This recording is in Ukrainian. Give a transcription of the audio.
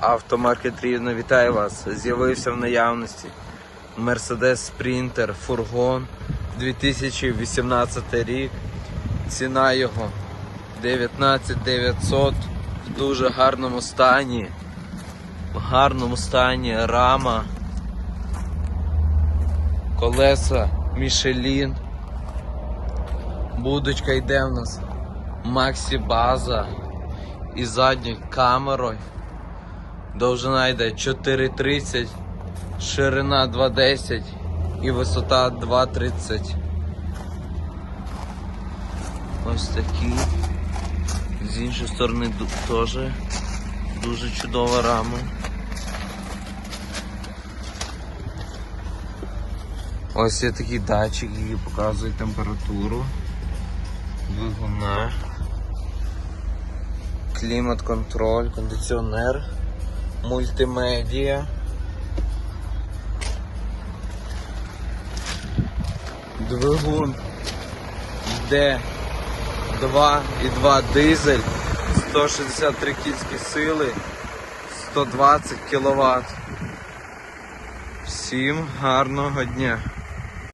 Автомаркет Рівно вітаю вас. З'явився в наявності Mercedes Sprinter фургон 2018 рік. Ціна його 19 900 в дуже гарному стані. В гарному стані рама. Колеса Michelin. Будочка йде в нас Максі База і задньою камерою. Довжина йде 4,30, ширина 2,10 і висота 2,30. Ось такі. З іншої сторони теж дуже чудова рама. Ось є такий датчик, який показує температуру двигуна. Клімат-контроль, кондиціонер, мультимедіа. Двигун йде 2,2 дизель, 163 кінські сили, 120 кВт. Всім гарного дня!